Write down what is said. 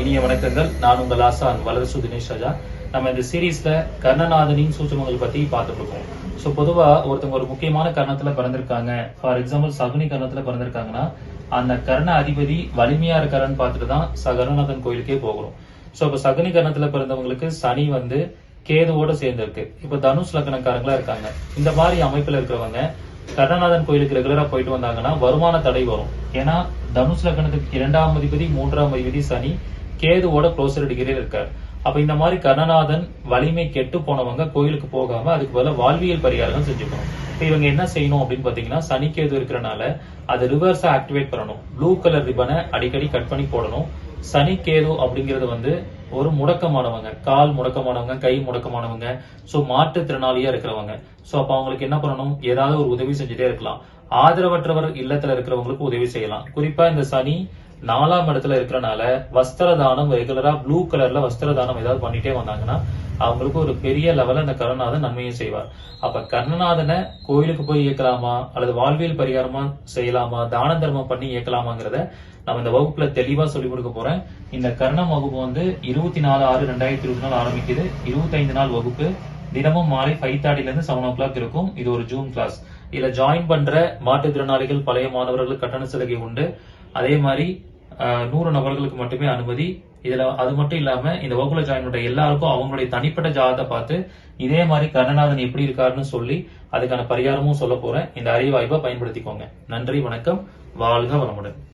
இனிய வணக்கங்கள். நான் உங்கள் ஆசான் வளரசு தினேஷ் ராஜா. நம்ம இந்த சீரீஸ்ல கர்ணநாதனின் சூட்சமங்கள் பத்தி பார்த்துட்டு இருக்கோம். ஸோ பொதுவா ஒருத்தவங்க ஒரு முக்கியமான கர்ணத்துல பிறந்திருக்காங்க. ஃபார் எக்ஸாம்பிள் சகுனி கர்ணத்துல பிறந்திருக்காங்கன்னா அந்த கர்ண அதிபதி வலிமையா இருக்காருன்னு பார்த்துட்டு தான் கர்ணநாதன் கோயிலுக்கே போகிறோம் ஸோ இப்போ சகுனி கர்ணத்துல பிறந்தவங்களுக்கு சனி வந்து கேதுவோட சேர்ந்து இருக்கு இப்போ தனுஷ் லக்னக்காரங்களா இருக்காங்க. இந்த மாதிரி அமைப்புல இருக்கிறவங்க கடநாதன் கோயிலுக்கு ரெகுலரா போயிட்டு வந்தாங்கன்னா வருமான தடை வரும். ஏன்னா தனுஷ் லக்னத்துக்கு இரண்டாம் அதிபதி மூன்றாம் அதிபதி சனி கேதுவோட க்ளோசர் டிகிரியில் இருக்கார். அப்ப இந்த மாதிரி கருணநாதன் வலிமை கெட்டு போனவங்க கோயிலுக்கு போகாம அதுக்கு பதில வாழ்வியல் பரிகாரம் செஞ்சுக்கணும். இப்ப இவங்க என்ன செய்யணும் அப்படின்னு பாத்தீங்கன்னா சனி கேது இருக்கிறனால அதை ரிவர்ஸா ஆக்டிவேட் பண்ணணும். ப்ளூ கலர் ரிப்பனை அடிக்கடி கட் பண்ணி போடணும். சனி கேது அப்படிங்கிறது வந்து ஒரு முடக்கமானவங்க கால் முடக்கமானவங்க கை முடக்கமானவங்க சோ மாற்றுத்திறனாளியா இருக்கிறவங்க. சோ அப்ப அவங்களுக்கு என்ன பண்ணணும்? ஏதாவது ஒரு உதவி செஞ்சுட்டே இருக்கலாம். ஆதரவற்றவர் இல்லத்துல இருக்கிறவங்களுக்கு உதவி செய்யலாம். குறிப்பா இந்த சனி நாலாம் இடத்துல இருக்கிறனால வஸ்திர தானம் ரெகுலரா ப்ளூ கலர்ல வஸ்திர தானம் ஏதாவது பண்ணிட்டே வந்தாங்கன்னா அவங்களுக்கு ஒரு பெரிய லெவல்ல அந்த கர்ணநாதன் நன்மையும் செய்வார். அப்ப கர்ணநாதனை கோயிலுக்கு போய் இயக்கலாமா? அல்லது வாழ்வியல் பரிகாரமா செய்யலாமா? தான தர்மம் பண்ணி இயக்கலாமாங்கிறத நம்ம இந்த வகுப்புல தெளிவா சொல்லி கொடுக்க போறேன். இந்த கர்ணம் வகுப்பு வந்து இருபத்தி நாலு ஆறு ரெண்டாயிரத்தி இருபத்தி நாலு ஆரம்பிக்குது. இருபத்தைந்து நாள் வகுப்பு. தினமும் மாலை ஃபைவ் தேர்ட்டில இருந்து செவன் ஓ கிளாக் இருக்கும். இது ஒரு ஜூம் கிளாஸ் இதுல ஜாயின் பண்ற மாற்றுத்திறனாளிகள் பழைய மாணவர்களுக்கு கட்டண சலுகை உண்டு. அதே மாதிரி நூறு நபர்களுக்கு மட்டுமே அனுமதி. இதுல அது மட்டும் இல்லாம இந்த வகுப்புல ஜாயின் பண்ற எல்லாருக்கும் அவங்களுடைய தனிப்பட்ட ஜாதத்தை பார்த்து இதே மாதிரி கருணாநாதன் எப்படி இருக்காருன்னு சொல்லி அதுக்கான பரிகாரமும் சொல்ல போறேன். இந்த அறிவாய்ப்பை பயன்படுத்திக்கோங்க. நன்றி வணக்கம். வாழ்க வளமுடன்.